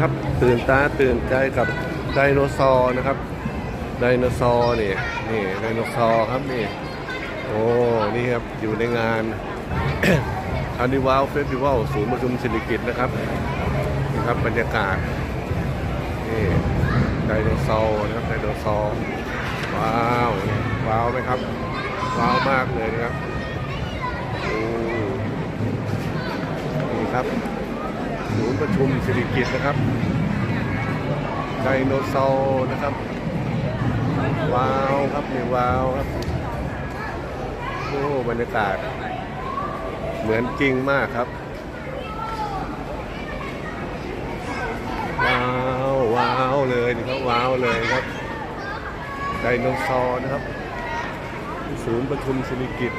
ครับ ตื่นตาตื่นใจกับไดโนเสาร์นะครับ ไดโนเสาร์นี่นี่ไดโนเสาร์ครับนี่โอ้นี่ครับอยู่ในงานอันดิวาวเฟสติวัลศูนย์ประชุมศิริกิตนะครับนี่ครับบรรยากาศนี่ไดโนเสาร์นะครับไดโนเสาร์ว้าวว้าวไหมครับว้าวมากเลยนะครับโอ้นี่ครับ ศูนย์ประชุมสิริกิตนะครับไดโนเสาร์นะครับ ว้าวครับนี่ว้าวครับโอ้บรรยากาศ เหมือนจริงมากครับ ว้าวว้าวเลยนี่ครับว้าวเลยครับไดโนเสาร์นะครับ ศูนย์ประชุมสิริกิต